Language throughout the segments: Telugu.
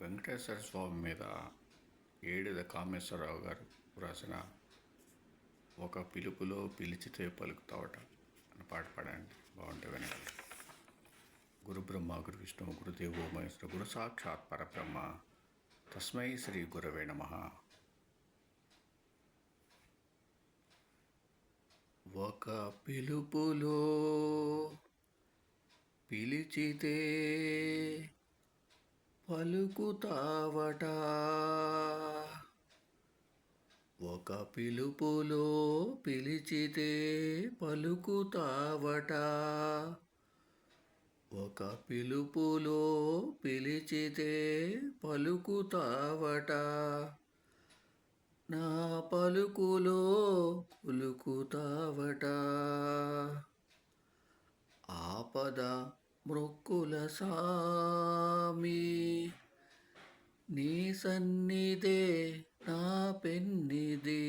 వెంకటేశ్వర స్వామి మీద ఏడిద కామేశ్వరరావు గారు రాసిన ఒక పిలుపులో పిలిచితే పలుకుతావట అని పాట పాడండి. బాగుంటే వినండి. గురు బ్రహ్మ గురు విష్ణు గురుదేవో మహేశ్వర గురు సాక్షాత్ పరబ్రహ్మ తస్మై శ్రీ గురవే నమ. ఒక పిలుపులో పిలిచితే పలుకుతావట? ఒక పిలుపులో పిలిచితే పలుకుతావట? ఒక పిలుపులో పిలిచితే పలుకుతావట? నా పలుకులో కులుకుతావట ఆపద మృక్కుల సామి నీ సన్నిధే నా పెన్నిది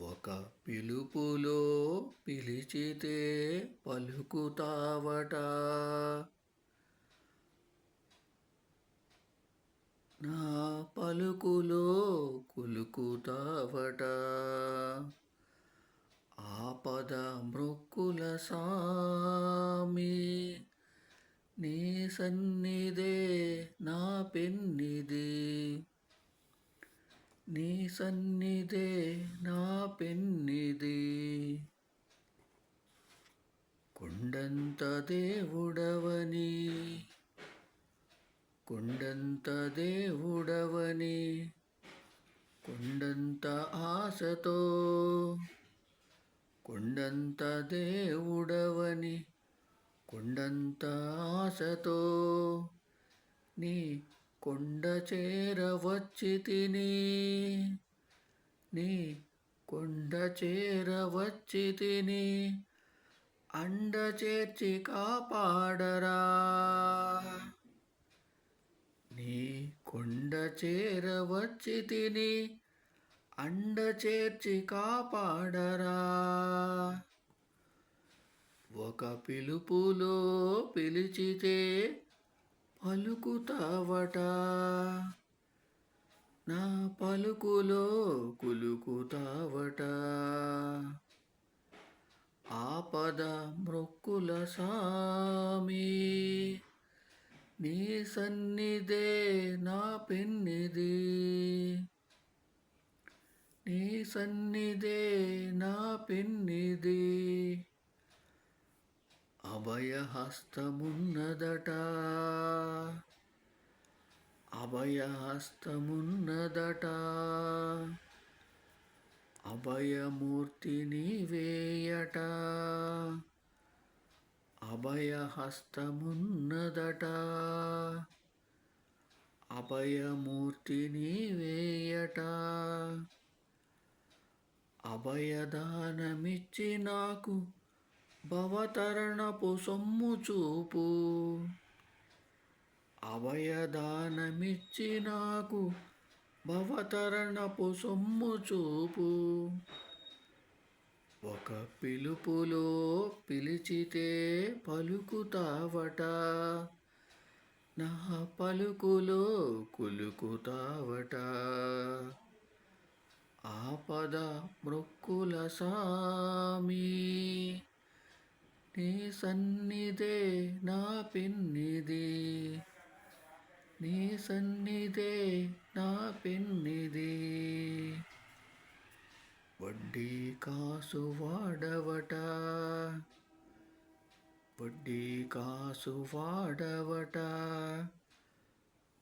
ఒక పిలుపులో పిలిచితే పలుకుతావట. నా పలుకులో కులుకుతావట. ఆపద మృక్కుల సామి. నీ సన్నిధే నా పెన్నిది నీ సన్నిధే నా పెన్నిది కొండంత దేవుడవని. కొండంత దేవుడవని. కొండంత ఆశతో కొండంత దేవుడవని కొండంత ఆశతో నీ కొండ చేరవచ్చి తిని నీ కొండ చేరవచ్చి తిని అండ చేర్చి కాపాడరా. నీ కొండ చేరవచ్చి తిని అండ చేర్చి కాపాడరా. ఒక పిలుపులో పిలిచితే పలుకుతావట. నా పలుకులో కులుకుతావట. ఆపద మృక్కుల సామి నీ సన్నిధే నా పెన్నిది సన్నిధే నా పిన్నిది అభయహస్తమున్నదట. అభయహస్తమున్నదట. అభయమూర్తి నీవేయట. అభయహస్తమున్నదట. అభయమూర్తి నీవేయట. అభయదానమిచ్చి నాకు భవతరణపు సొమ్ము చూపు. అభయదానమిచ్చి నాకు భవతరణపు సొమ్ము చూపు. ఒక పిలుపులో పిలిచితే పలుకుతావట నా పలుకులో కులుకుతావట. ఆపద మృక్కుల సామి. నీ సన్నిధే నా పిన్నిది నీ సన్నిధే నా పిన్నిది వడ్డీ కాసు వాడవట. వడ్డీ కాసు వాడవట.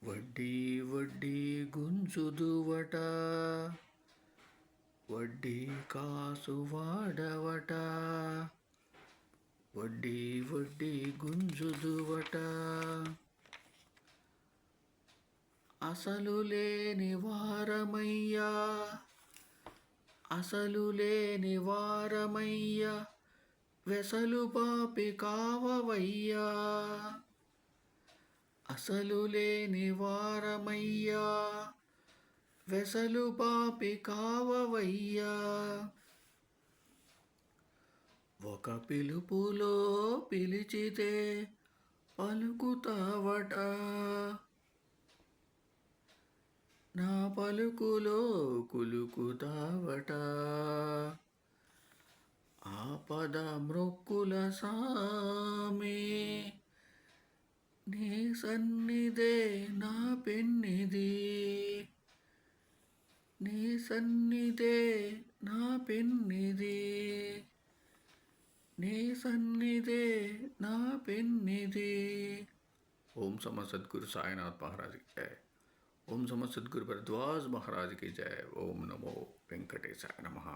వడ్డీ వడ్డీ గుంజుదువట. వడ్డీ కాసు వాడవట. వడ్డీ వడ్డీ గుంజుదువట. అసలు లేని వారమయ్యా. అసలు లేని వారమయ్యా. వెసలు పాపి కావవయ్యా. అసలు లేని వారమయ్యా. వెసలు పాపి కావవయ్యా. ఒక పిలుపులో పిలిచితే పలుకుతావట. నా పలుకులో కులుకుతావట. ఆపద మృక్కుల సామి నీ సన్నిదే నా పెన్నిది సన్నిధే నా పెన్నిది నీ సన్నిధే నా పెన్నిది ఓం సమ సద్గురు సాయినాథ్ మహారాజ్ की जय ओम सम सद्गुरु भरद्वाज महाराज की जय ओम नमो वेंकटेशाय नमः